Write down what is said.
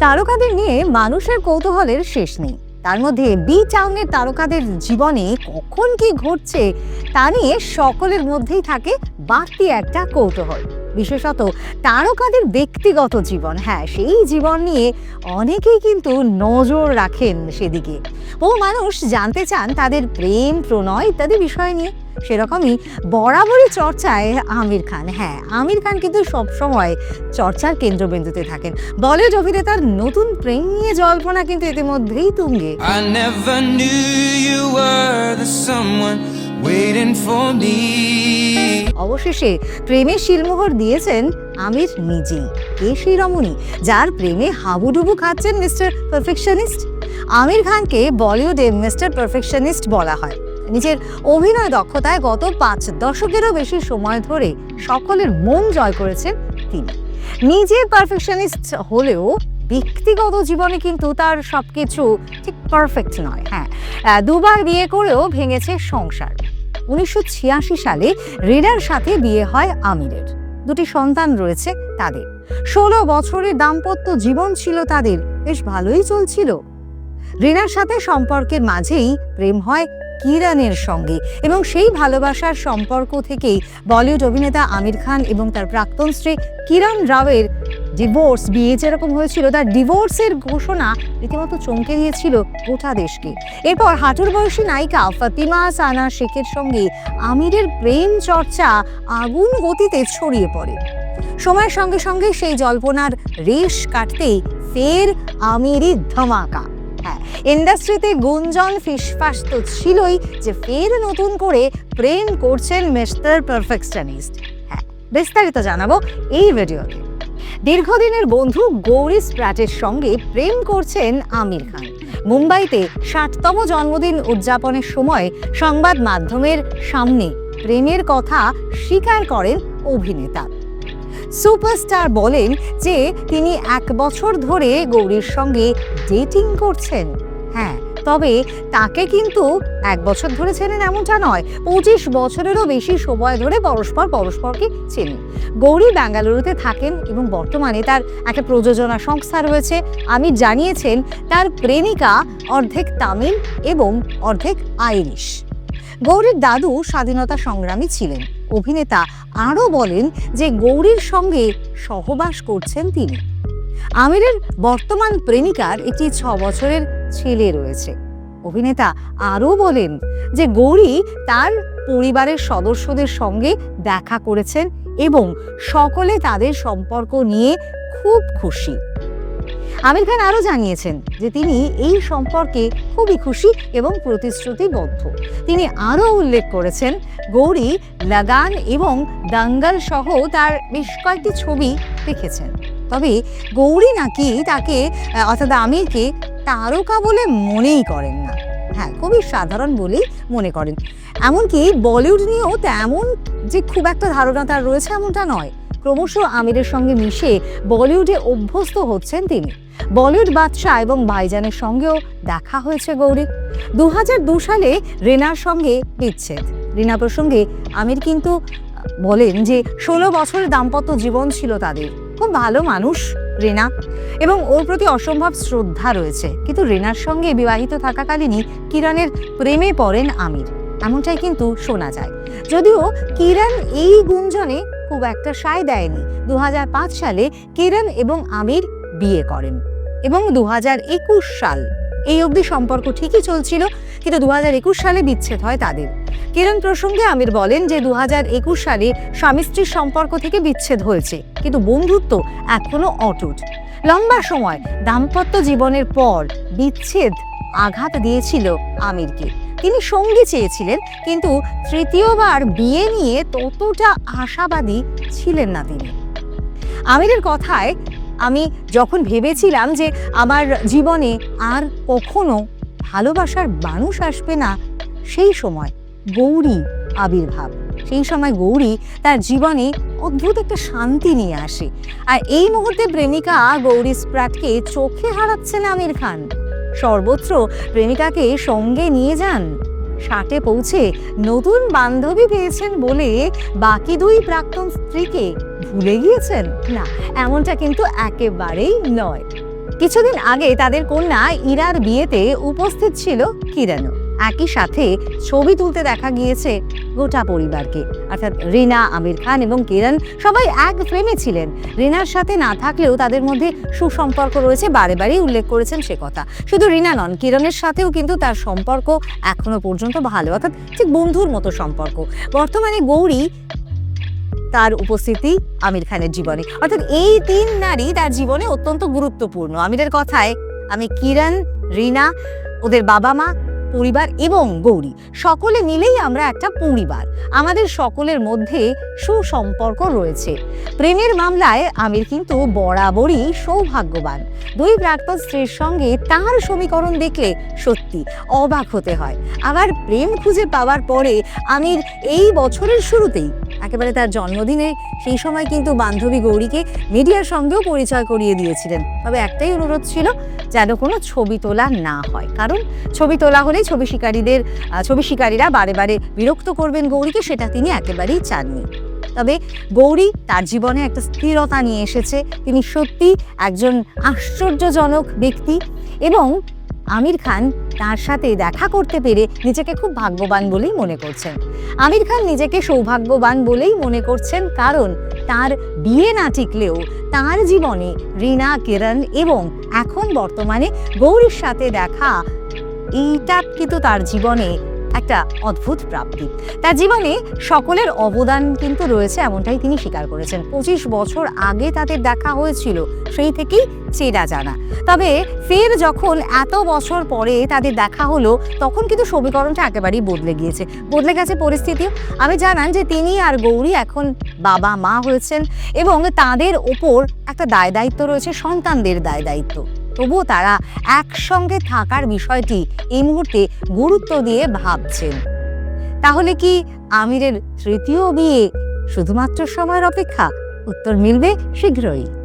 তারকাদের নিয়ে মানুষের কৌতূহলের শেষ নেই। তার মধ্যে বি চাউনের তারকাদের জীবনে কখন কি ঘটছে, তা নিয়ে সকলের মধ্যেই থাকে বাড়তি একটা কৌতূহল। বিশেষত তারকাদের ব্যক্তিগত জীবন হ্যাঁ সেই জীবন নিয়ে অনেকেই কিন্তু নজর রাখেন সেদিকে। বহু মানুষ জানতে চান তাদের প্রেম, প্রণয় ইত্যাদি বিষয় নিয়ে। সেরকমই বরাবরই চর্চায় আমির খান। হ্যাঁ আমির খান কিন্তু সবসময় চর্চার কেন্দ্রবিন্দুতে থাকেন। বলিউড অভিনেতার নতুন প্রেম নিয়ে জল্পনা কিন্তু ইতিমধ্যেই তুঙ্গে. অবশেষে প্রেমের শিলমোহর দিয়েছেন আমির নিজেই কে সেই রমণী যার প্রেমে হাবুডুবু খাচ্ছেন মিস্টার পারফেকশনিস্ট? আমির খানকে বলিউডে মিস্টার পারফেকশনিস্ট বলা হয়। নিজের অভিনয় দক্ষতায় গত পাঁচ দশকেরও বেশি সময় ধরে সকলের মন জয় করেছেন তিনি। নিজে পারফেকশনিস্ট হলেও ব্যক্তিগত জীবনে কিন্তু তার সবকিছু ঠিক পারফেক্ট নয় হ্যাঁ। দুবার বিয়ে করেও ভেঙেছে সংসার। উনিশশো ছিয়াশি সালে রিনার সাথে বিয়ে হয় আমিরের। দুটি সন্তান রয়েছে তাদের। ষোলো বছরের দাম্পত্য জীবন ছিল তাদের। বেশ ভালোই চলছিল। রিনার সাথে সম্পর্কের মাঝেই প্রেম হয় কিরানের সঙ্গে। এবং সেই ভালোবাসার সম্পর্ক থেকেই বলিউড অভিনেতা আমির খান এবং তার প্রাক্তন স্ত্রী কিরণ রাওয়ের ডিভোর্স বিয়ে যেরকম হয়েছিল, তার ডিভোর্সের ঘোষণা রীতিমতো চমকে দিয়েছিল গোটা দেশকে। এরপর হাঁটুর বয়সী নায়িকা ফাতিমা সানা শেখের সঙ্গে আমিরের প্রেম চর্চা আগুন গতিতে ছড়িয়ে পড়ে। সময়ের সঙ্গে সঙ্গে সেই জল্পনার রেশ কাটতেই ফের আমিরই ধামাকা। হ্যাঁ ইন্ডাস্ট্রিতে গুঞ্জন ফিসফাস তো ছিলই যে ফের নতুন করে প্রেম করছেন মিস্টার পারফেকশনিস্ট। হ্যাঁ বিস্তারিত জানাব এই ভিডিওতে। দীর্ঘদিনের বন্ধু গৌরী স্প্র্যাটের সঙ্গে প্রেম করছেন আমির খান। মুম্বাইতে ষাটতম জন্মদিন উদযাপনের সময় সংবাদ মাধ্যমের সামনে প্রেমের কথা স্বীকার করেন অভিনেতা। সুপারস্টার বলেন যে তিনি এক বছর ধরে গৌরীর সঙ্গে ডেটিং করছেন। হ্যাঁ তবে তাকে কিন্তু এক বছর ধরে চেনেন এমনটা নয়, পঁচিশ বছরেরও বেশি সময় ধরে পরস্পর পরস্পরকে চেনেন। গৌরী বেঙ্গালুরুতে থাকেন এবং বর্তমানে তার একটা প্রযোজনা সংস্থা রয়েছে। আমি জানিয়েছেন, তার প্রেমিকা অর্ধেক তামিল এবং অর্ধেক আইরিশ। গৌরীর দাদু স্বাধীনতা সংগ্রামী ছিলেন। অভিনেতা আরও বলেন যে গৌরীর সঙ্গে সহবাস করছেন তিনি। আমিরের বর্তমান প্রেমিকার একটি ছ বছরের ছেলে রয়েছে। অভিনেতা আরও বলেন যে গৌরী তার পরিবারের সদস্যদের সঙ্গে দেখা করেছেন এবং সকলে তাদের সম্পর্ক নিয়ে খুব খুশি। আমির খান আরও জানিয়েছেন যে তিনি এই সম্পর্কে খুবই খুশি এবং প্রতিশ্রুতিবদ্ধ। তিনি আরও উল্লেখ করেছেন, গৌরী লাগান এবং দাঙ্গাল সহ তার বেশ কয়েকটি ছবি দেখেছেন। তবে গৌরী নাকি তাকে, অর্থাৎ আমিরকে তারকা বলে মনেই করেন না। হ্যাঁ খুবই সাধারণ বলেই মনে করেন। এমনকি বলিউড নিয়েও তেমন যে খুব একটা ধারণা তার রয়েছে এমনটা নয়। ক্রমশ আমিরের সঙ্গে মিশে বলিউডে অভ্যস্ত হচ্ছেন তিনি। বলিউড বাদশাহ এবং ভাইজানের সঙ্গেও দেখা হয়েছে গৌরী। দু হাজার দু সালে রেনার সঙ্গে বিচ্ছেদ। রিনা প্রসঙ্গে আমির কিন্তু বলেন যে, ষোলো বছরের দাম্পত্য জীবন ছিল তাদের। খুব ভালো মানুষ রেনা এবং ওর প্রতি অসম্ভব শ্রদ্ধা রয়েছে। কিন্তু রেনার সঙ্গে বিবাহিত থাকাকালীনই কিরণের প্রেমে পড়েন আমির। এমনটাই কিন্তু শোনা যায়। যদিও কিরণ এই গুঞ্জনে খুব একটা সায় দেয়নি। দু হাজার পাঁচ সালে কিরণ এবং আমির বিয়ে করেন। এবং দু হাজার একুশ সাল, এই অবধি সম্পর্ক ঠিকই চলছিল, কিন্তু দুহাজার একুশ সালে বিচ্ছেদ হয় তাদের। কিরণ প্রসঙ্গে আমির বলেন যে, দুহাজার একুশ সালে স্বামী স্ত্রীর সম্পর্ক থেকে বিচ্ছেদ হয়েছে, কিন্তু বন্ধুত্ব এখনও অটুট। লম্বা সময়, দাম্পত্য জীবনের পর বিচ্ছেদ আঘাত দিয়েছিল আমিরকে। তিনি সঙ্গী চেয়েছিলেন, কিন্তু তৃতীয়বার বিয়ে নিয়ে ততটা আশাবাদী ছিলেন না তিনি। আমিরের কথায় আমি যখন ভেবেছিলাম যে আমার জীবনে আর কখনো ভালোবাসার মানুষ আসবে না, সেই সময় গৌরী আবির্ভাব। সেই সময় গৌরী তার জীবনে অদ্ভুত একটা শান্তি নিয়ে আসে। আর এই মুহূর্তে প্রেমিকা গৌরী স্প্রাটকে চোখে হারাচ্ছেন আমির খান। সর্বত্র প্রেমিকাকে সঙ্গে নিয়ে যান। ষাটে পৌঁছে নতুন বান্ধবী পেয়েছেন বলে বাকি দুই প্রাক্তন স্ত্রীকে ভুলে গিয়েছেন? না, এমনটা কিন্তু একেবারেই নয়। কিছুদিন আগে তাদের কন্যা ইরার বিয়েতে উপস্থিত ছিল কিরণও একই সাথে ছবি তুলতে দেখা গিয়েছে গোটা পরিবারকে। অর্থাৎ রিনা, আমির খান এবং কিরণ সবাই এক ফ্রেমে ছিলেন। রিনার সাথে না থাকলেও তাদের মধ্যে সুসম্পর্ক রয়েছে, বারে বারেই উল্লেখ করেছেন সে কথা। শুধু রিনা নন কিরণের সাথেও কিন্তু তার সম্পর্ক এখনও পর্যন্ত ভালো, অর্থাৎ ঠিক বন্ধুর মতো সম্পর্ক। বর্তমানে গৌরী তার উপস্থিতি আমির খানের জীবনে। অর্থাৎ এই তিন নারী তার জীবনে অত্যন্ত গুরুত্বপূর্ণ। আমিরের কথায়, আমি কিরণ, রিনা, ওদের বাবা মা, পরিবার এবং গৌরী, সকলে মিলেই আমরা একটা পরিবার। আমাদের সকলের মধ্যে সুসম্পর্ক রয়েছে। প্রেমের মামলায় আমির কিন্তু বরাবরই সৌভাগ্যবান। দুই প্রাক্তন স্ত্রীর সঙ্গে তার সমীকরণ দেখলে সত্যি অবাক হতে হয়। আবার প্রেম খুঁজে পাওয়ার পরে আমির এই বছরের শুরুতেই একেবারে তার জন্মদিনে, সেই সময় কিন্তু বান্ধবী গৌরীকে মিডিয়ার সঙ্গেও পরিচয় করিয়ে দিয়েছিলেন। তবে একটাই অনুরোধ ছিল যেন কোনো ছবি তোলা না হয়। কারণ ছবি তোলা হলে ছবি শিকারীদের ছবি শিকারীরা বারে বারে বিরক্ত করবেন গৌরীকে, সেটা তিনি একেবারেই চাননি। তবে গৌরী তার জীবনে একটা স্থিরতা নিয়ে এসেছে। তিনি সত্যি একজন আশ্চর্যজনক ব্যক্তি এবং আমির খান তার সাথে দেখা করতে পেরে নিজেকে খুব ভাগ্যবান বলেই মনে করছেন। আমির খান নিজেকে সৌভাগ্যবান বলেই মনে করছেন কারণ তার বিয়ে না টিকলেও তার জীবনে রিনা, কিরণ এবং এখন বর্তমানে গৌরীর সাথে দেখা, এইটা কিন্তু তার জীবনে একটা অদ্ভুত প্রাপ্তি। তার জীবনে সকলের অবদান কিন্তু রয়েছে এমনটাই তিনি স্বীকার করেছেন। পঁচিশ বছর আগে তাদের দেখা হয়েছিল, সেই থেকেই চেনা জানা। তবে ফের যখন এত বছর পরে তাদের দেখা হলো, তখন কিন্তু সমীকরণটা একেবারেই বদলে গিয়েছে। বদলে গেছে পরিস্থিতি। আমি জানান যে তিনি আর গৌরী এখন বাবা, মা হয়েছেন এবং তাদের ওপর একটা দায় দায়িত্ব রয়েছে, সন্তানদের দায় দায়িত্ব। তবুও তারা একসঙ্গে থাকার বিষয়টি এই মুহূর্তে গুরুত্ব দিয়ে ভাবছেন। তাহলে কি আমিরের তৃতীয় বিয়ে শুধুমাত্র সময়ের অপেক্ষা? উত্তর মিলবে শীঘ্রই।